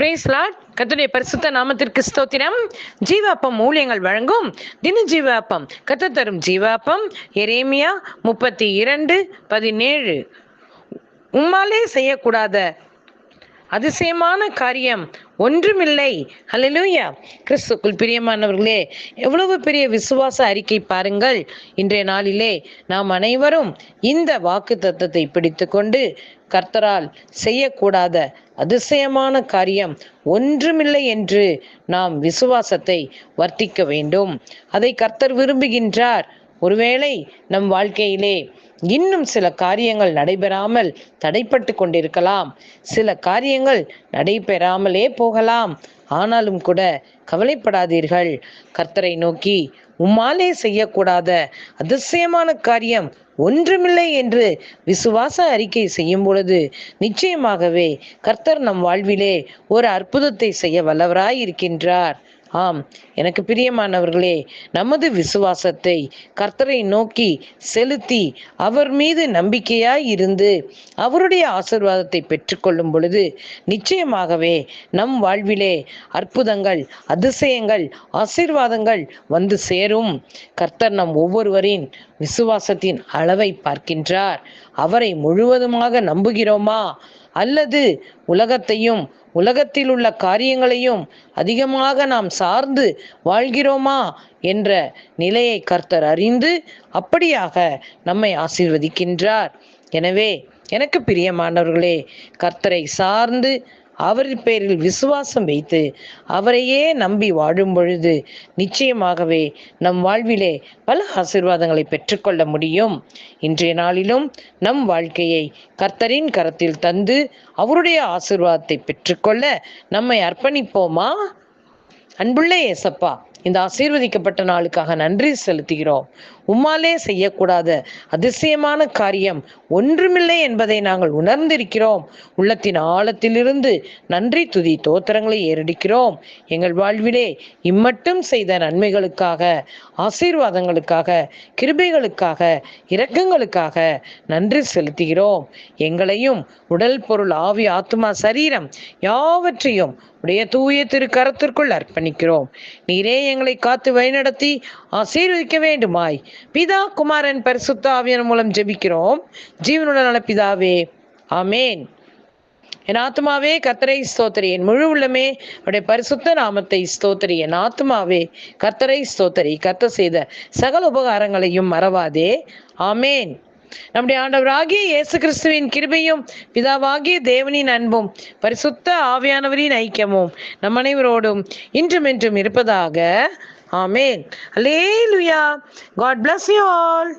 Brace Lord கத்துடைய பரிசுத்த நாமத்திற்கு ஸ்தோத்திரம். ஜீவாப்பம் ஊழியங்கள் வழங்கும் தின ஜீவாப்பம் கத்து தரும் ஜீவாப்பம். எரேமியா முப்பத்தி இரண்டு பதினேழு. உம்மாலே செய்யக்கூடாத அதிசயமான காரியம் ஒன்றுமில்லை. ஹalleluya கிறிஸ்துக்குள் பிரியமானவர்களே எவ்வளவு பெரிய விசுவாச அறிக்கை பாருங்கள். இன்றைய நாளிலே நாம் அனைவரும் இந்த வாக்கு தத்தத்தை பிடித்துக்கொண்டு கர்த்தரால் செய்யக்கூடாத அதிசயமான காரியம். ஒன்றுமில்லை என்று நாம் விசுவாசத்தை வர்த்திக்க வேண்டும். அதை கர்த்தர் விரும்புகின்றார். ஒருவேளை நம் வாழ்க்கையிலே இன்னும் சில காரியங்கள் நடைபெறாமல் தடைப்பட்டு கொண்டிருக்கலாம். சில காரியங்கள் நடைபெறாமலே போகலாம். ஆனாலும் கூட கவலைப்படாதீர்கள். கர்த்தரை நோக்கி உம்மாலே செய்யக்கூடாத அதிசயமான காரியம் ஒன்றுமில்லை என்று விசுவாச அறிக்கை செய்யும் பொழுது நிச்சயமாகவே கர்த்தர் நம் வாழ்விலே ஒரு அற்புதத்தை செய்ய வல்லவராய் இருக்கின்றார் ஆம் எனக்கு பிரியமானவர்களே நமது விசுவாசத்தை கர்த்தரை நோக்கி செலுத்தி அவர் மீது நம்பிக்கையாய் இருந்து அவருடைய ஆசிர்வாதத்தை பெற்றுக்கொள்ளும் பொழுது நிச்சயமாகவே நம் வாழ்விலே அற்புதங்கள் அதிசயங்கள் ஆசீர்வாதங்கள் வந்து சேரும். கர்த்தர் நம் ஒவ்வொருவரின் விசுவாசத்தின் அளவை பார்க்கின்றார். அவரை முழுவதுமாக நம்புகிறோமா? அல்லது உலகத்தையும் உலகத்தில் உள்ள காரியங்களையும் அதிகமாக நாம் சார்ந்து வாழ்கிறோமா என்ற நிலையை கர்த்தர் அறிந்து அப்படியாக நம்மை ஆசீர்வதிக்கின்றார். எனவே எனக்கு பிரியமானவர்களே கர்த்தரை சார்ந்து அவரின் பேரில் விசுவாசம் வைத்து அவரையே நம்பி வாழும் பொழுது நிச்சயமாகவே நம் வாழ்விலே பல ஆசீர்வாதங்களை பெற்றுக்கொள்ள முடியும். இன்றைய நாளிலும் நம் வாழ்க்கையை கர்த்தரின் கரத்தில் தந்து அவருடைய ஆசீர்வாதத்தை பெற்றுக்கொள்ள நம்மை அர்ப்பணிப்போமா? அன்புள்ள ஏசப்பா இந்த ஆசீர்வதிக்கப்பட்ட நாளுக்காக நன்றி செலுத்துகிறோம். உம்மாலே செய்யக்கூடாத அதிசயமான காரியம் ஒன்றுமில்லை என்பதை நாங்கள் உணர்ந்திருக்கிறோம். உள்ளத்தின் ஆழத்திலிருந்து நன்றி துதி தோத்திரங்களை ஏறடிக்கிறோம். எங்கள் வாழ்விலே இம்மட்டும் செய்த நன்மைகளுக்காக ஆசீர்வாதங்களுக்காக கிருபைகளுக்காக இரக்கங்களுக்காக நன்றி செலுத்துகிறோம். எங்களையும் உடல் பொருள் ஆவி ஆத்மா சரீரம் யாவற்றையும் உடைய தூய திரு கரத்திற்குள் அர்ப்பணிக்கிறோம். நீரே எங்களை காத்து வழிநடத்தி ஆசீர்வதிக்க வேண்டுமாய். பிதா குமாரன் பரிசுத்த ஆவியன் மூலம் ஜெபிக்கிறோம். ஜீவனுள்ள நல பிதாவே ஆமேன். என் ஆத்மாவே கத்தரை ஸ்தோத்திரி. என் முழு உள்ளமே அவருடைய பரிசுத்த நாமத்தை ஸ்தோத்திரி. என் ஆத்மாவே கர்த்தரை ஸ்தோத்திரி. கத்த செய்த சகல உபகாரங்களையும் மறவாதே. ஆமேன். நம்முடைய ஆண்டவராகிய இயேசு கிறிஸ்துவின் கிருபையும் பிதாவாகிய தேவனின் அன்பும் பரிசுத்த ஆவியானவரின் ஐக்கியமும் நம் அனைவரோடும் இன்றும் என்றும் இருப்பதாக Amen. Alleluia. God bless you all.